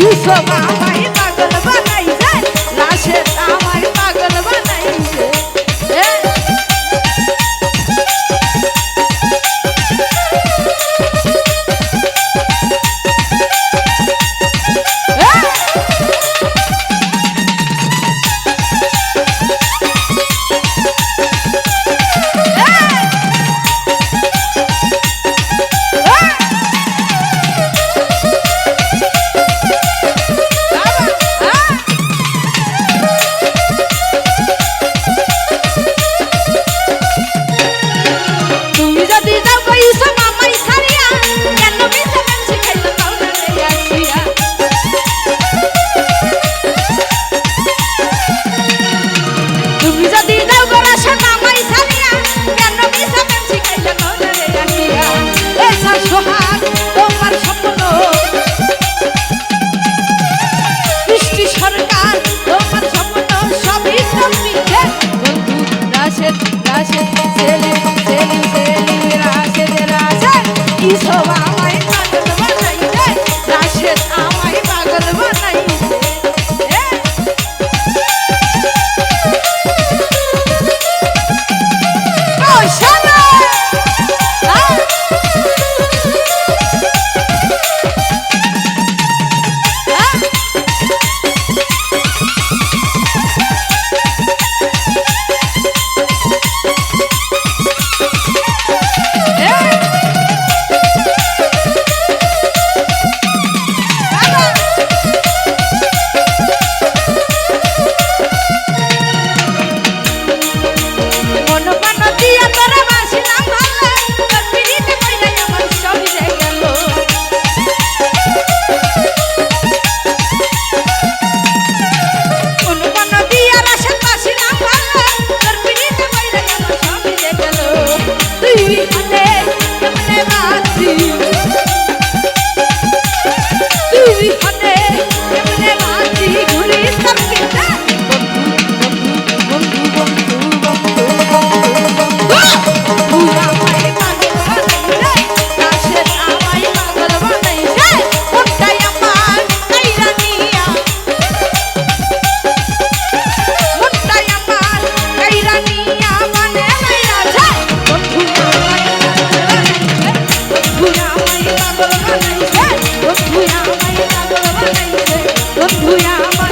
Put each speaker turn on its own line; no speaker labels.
ইউসো বাবাই পাগল বানাইবেন লাশের you. বন্ধু আমার